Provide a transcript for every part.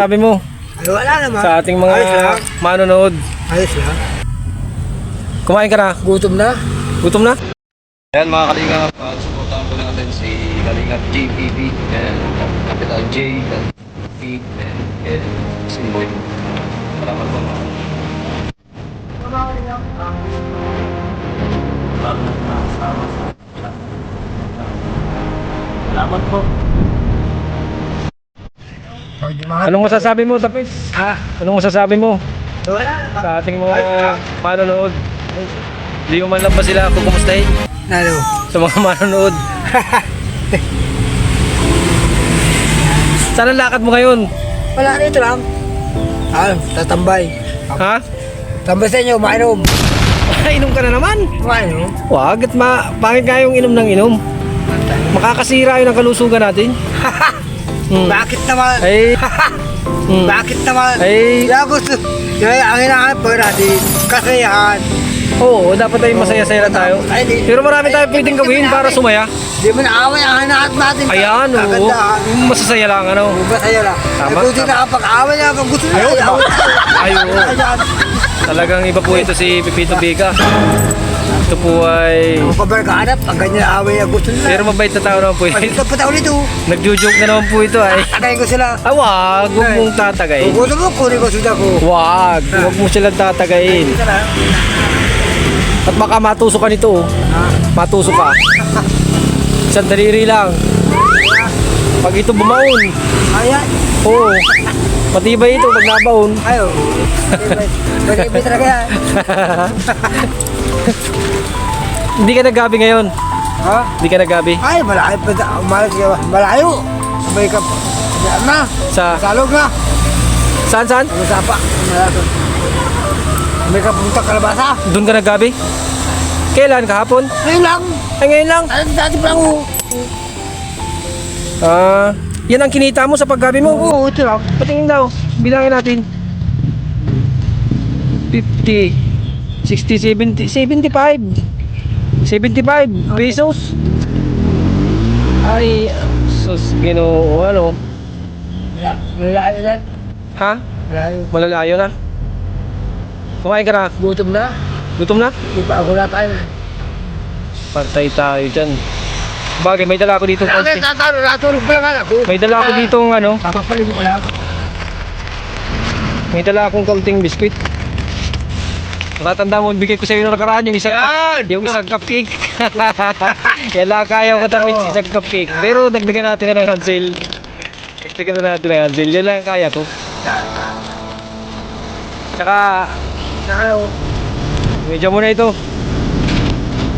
masasabi mo Ay, wala naman. sa ating mga Ayos lang. manonood? Ayos lang. Kumain ka na? Gutom na. Gutom na? Ayan mga kalingap, uh, supportahan po natin si Kalingap JPP and Capital J and P and and Simboy. Salamat po mga Salamat po. Anong masasabi mo, Tapit? Ha? Anong masasabi mo sa ating mga manonood? Hindi mo man lang ba sila kukumustahin Ano? sa mga manonood? Saan ang lakad mo ngayon? Wala dito lang. Ah, tatambay. Ha? Tambay sa inyo, mainom. Inom ka na naman. Mainom. Wag at ma pangit nga yung inom ng inom. Makakasira yun ang kalusugan natin. Hmm. Bakit naman? Ay, hmm. Bakit naman? Ay. Kaya gusto, kaya ang hinahanap po natin, kasayahan. Oo, dapat ay masaya-saya tayo. Ay, di. Pero marami tayong pwedeng gawin para sumaya. Di mo na away ang hinahanap natin. Ayan, oo. Yung Masasaya lang, ano. Masaya lang. Tama, Ay, buti tama. na kung gusto nila, Ayaw, ay tayo. Ay. Ayan. Talagang iba po ito si Pipito Biga. Ito po ay... Kung kabarkaanap, pag ganyan away ang gusto nila. Pero mabait na tao naman po ito. ito pa tayo nito, Nagjujoke na naman po ito ay... tagay ko sila. Ah, wag. Huwag mong tatagay. Gusto mo, kunin ko suda ko. Wag. Huwag mo silang tatagayin. At baka matusok ka nito. oh. Matusok ka. Isang daliri lang. Pag ito bumaon. Ayan. Oo. Matibay ito pag nabaon. Ayo. Mag-ibig talaga yan. Hindi ka naggabi ngayon. Ha? Hindi ka naggabi. Ay, malayo pa. Malayo. Malayo. Sabay ka. Diyan na. Sa... Salog na. Saan saan? Sa pa? Malayo. May ka pumunta kalabasa. Doon ka naggabi? Kailan? Kahapon? Ngayon lang. Ay, ngayon lang. Dati dati pa lang ako. Ah, yan ang kinita mo sa paggabi mo. Oo, ito lang. Patingin daw. Bilangin natin. 50, 60, 70, 75. 75 pesos. Ay, sus, ginoo, ano. Malayo na. Ha? Malayo. Malalayo na. Kumain ka na. Gutom na. Gutom na? Di pa ako na tayo. Pantay tayo dyan. Bagay, may dala ako dito. Bakit natalo? Natulog pa lang ako. May dala ako dito ano. Papapalig ko lang. May dala akong kaunting biskuit. Nakatanda mo, bigay ko sa iyo na nakaraan yung isang, yung isang cupcake. Kaya kaya ko tapin yung isang cupcake. Pero dagdagan natin na ng hansel. Dagdagan na natin ng hansel. Yan lang ang kaya ko. Tsaka, Nakaw. medyo mo na ito.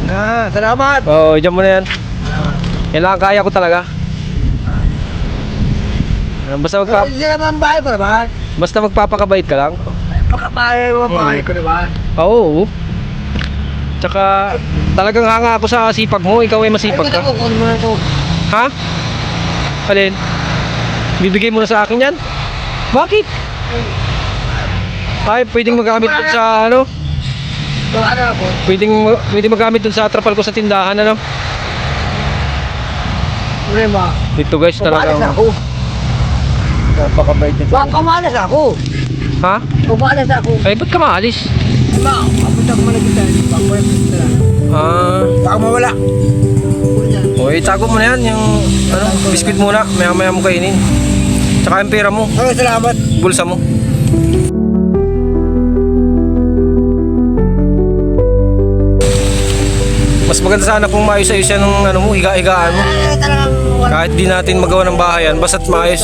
Na, salamat. Oo, oh, dyan mo na yan. Yan lang ang kaya ko talaga. Ah, Basta, magpa Hindi naman bahay pa naman. basta magpapakabait ka lang. Pagkabahay mo, bahay ko naman. Oo. Tsaka, talagang hanga ako sa sipag mo. Ikaw ay masipag ka. ito. Ha? Alin? Bibigay mo na sa akin yan? Bakit? Ay, pwedeng magamit dun sa ano? Pwedeng, pwedeng magamit dun sa trapal ko sa tindahan ano? Problema. Dito guys, ako. napakabait nito. Baka pumalas ako. Ha? Pumalas ako. Ay, ba't ka maalis? Ma, papunta ko malagitan. Papunta ko sila. Ah, Baka mawala. o itago mo na yan, yung ano, biskuit muna, maya maya mo kainin. Tsaka yung pera mo, Ay, salamat. bulsa mo. Mas maganda sana kung maayos-ayos yan ng ano mo, higa-higaan mo. Ay, talagang wala. Kahit di natin magawa ng bahayan, basta't maayos.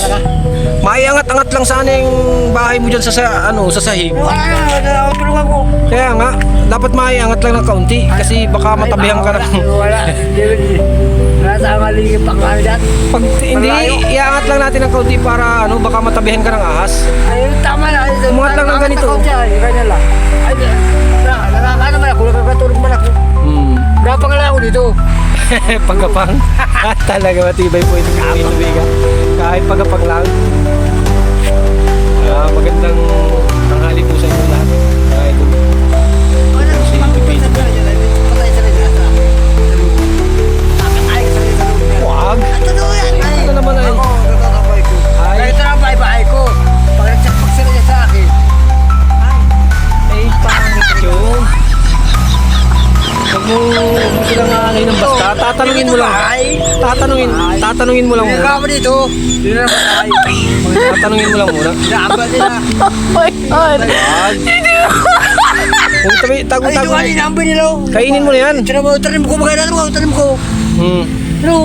Maiangat-angat lang sana yung bahay mo dyan sa, sa ano, sa sahig. Wala. Tulungan ko. Kaya nga, dapat maiangat lang ng kaunti kasi baka matabihan ka na. Wala. Hindi, Wala sa maliging pangkano dyan. Pag hindi, iangat lang natin ng kaunti para ano, baka matabihan ka ng ahas. Ay, tama na. Umangat lang ng ganito. Ay, Ganyan lang. Ay, na, nakakano man ako. Nakakatulog man ako. Hmm. Napangala ako dito. pagkapang. Talaga matibay po ito ng inuwigan. Kahit pagkapang lang uh, magandang tanghali po sa inyo lahat. Uh, ito. Wala si Pipin. Wag. Ano naman ay? Ay. Ito na ba ibahay ko? Pag nagsakpak sila sa akin. Ay, pangit yun. Huwag sila nga ng basta. Tatanungin mo lang. Ay. Tatanungin, tatanungin mo lang muna. ka dito. Hindi na. Tatanungin mo lang muna. Inaamba nila. Wag. Kung tabi, tago, Ay, ito tago. nga inaamba nila. Kainin mo na yan. Sino mo, tanim ko, magkaya natin ko, tanim ko. Hmm. Ano?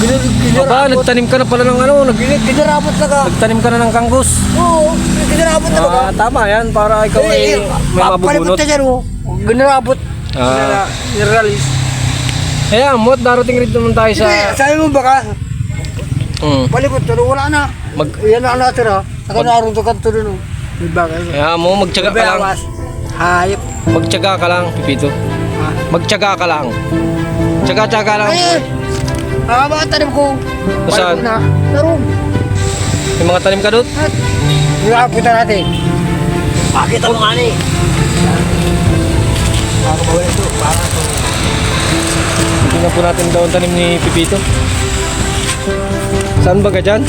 Ginarapot. Aba, nagtanim ka na pala ng ano, nag Ginarapot na ka. nagtanim ka na ng kanggus. Oo, ginarapot na ka. Ah, tama yan, para ikaw ay may mabubunot. Palipot ka dyan, oh. Ginarapot. Ah. Niralis. Kaya, mot, darating rin naman tayo sa... Hindi, sabi mo baka, Hmm. palipot, pero wala na. Mag, Yan na natira. Saka naroon to kanto dun, oh. Di ba? kaya mo, magtyaga ka lang. Hayop. Magtyaga ka lang, Pipito. Ah. Magtyaga ka lang. Tyaga-tyaga lang. Ay, ah, mga tanim ko. Saan? Na. Naroon. May mga tanim ka doon? At, Niraputan natin. Pakita mo nga ni. Para mawala ito. Para ito. Tingnan po natin daw ang tanim ni Pipito. Saan ba ka dyan?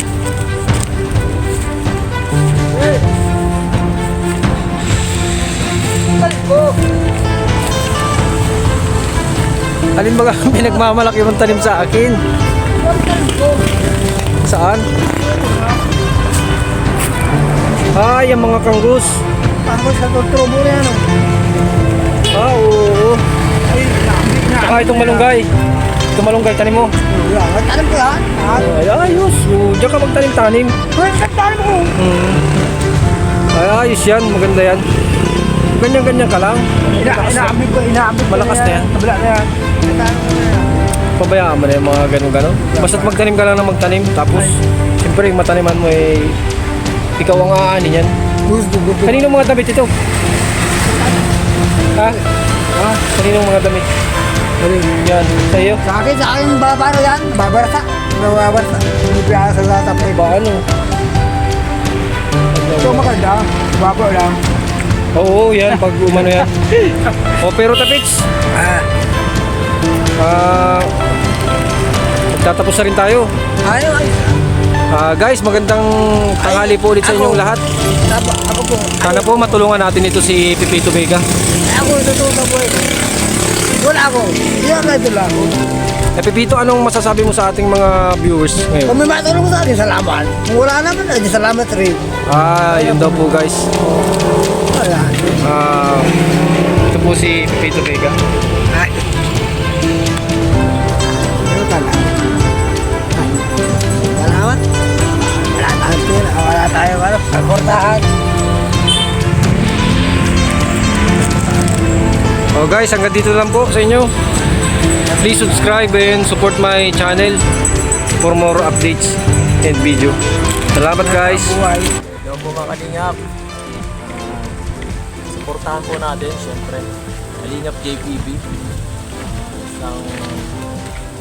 Alin ba ka pinagmamalaki mong tanim sa akin? Saan? Ay, ang mga kanggus. Sa tutubo na yan. oh. Ah, oo. Ay, na. Ah, itong malunggay. Itong malunggay, tanim mo. Yan, tanim ko yan. Ay, ayos. Oh, Diyan ka magtanim-tanim. Ay, sa tanim ko. Hmm. Ay, ayos yan. Maganda yan. Ganyan-ganyan ka lang. Ina, inaamig ko, inaamig ko. Malakas na yan. Kabila na yan. Ko na. Pabayaan mo na yung mga ganun-ganon. Basta't magtanim ka lang ng magtanim. Tapos, siyempre, yung mataniman mo eh, ikaw ang aanin yan. Gusto, gusto. Kanino mga damit ito? Ha? Ha? Kanino mga damit? Yan. Sa iyo? Sa akin, sa akin, babaro yan. Babarsa. Babarsa. Hindi pa sa latap eh. Ba ano? Ito maganda. Babo lang. Oo, yan. Pag umano yan. o, pero tapits. Ah. Ah, magtatapos na rin tayo. Ayaw, ay. Ah, guys, magandang tanghali po ulit sa inyong lahat. Ako, ako po. Sana po matulungan natin ito si Pipito Vega. Ako, natutunan ko eh. Wala ako. Ito lang ako. Eh, Pipito, anong masasabi mo sa ating mga viewers ngayon? Kung may matulong sa akin, salamat. Kung wala naman, ay salamat rin. Ah, yun daw po guys. Wala. Ah, ito po si Pipito Vega. Ay. Ano talaga? Salamat. Wala pera. Wala tayong ano. Pagkortahan. Oh guys, hanggang dito lang po sa inyo. Please subscribe and support my channel for more updates and video. Salamat guys. Hello po mga kalingap. Suportahan po natin, syempre. Kalingap JPB. Isang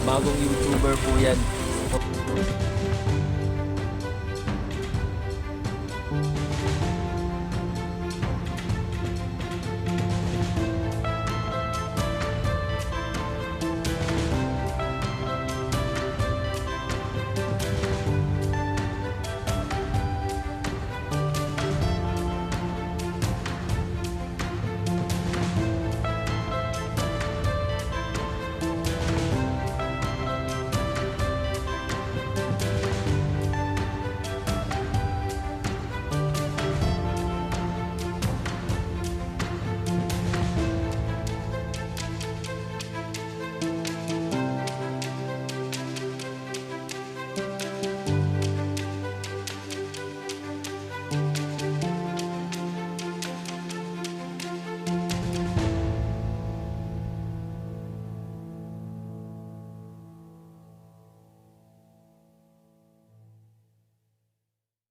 bagong YouTuber po yan.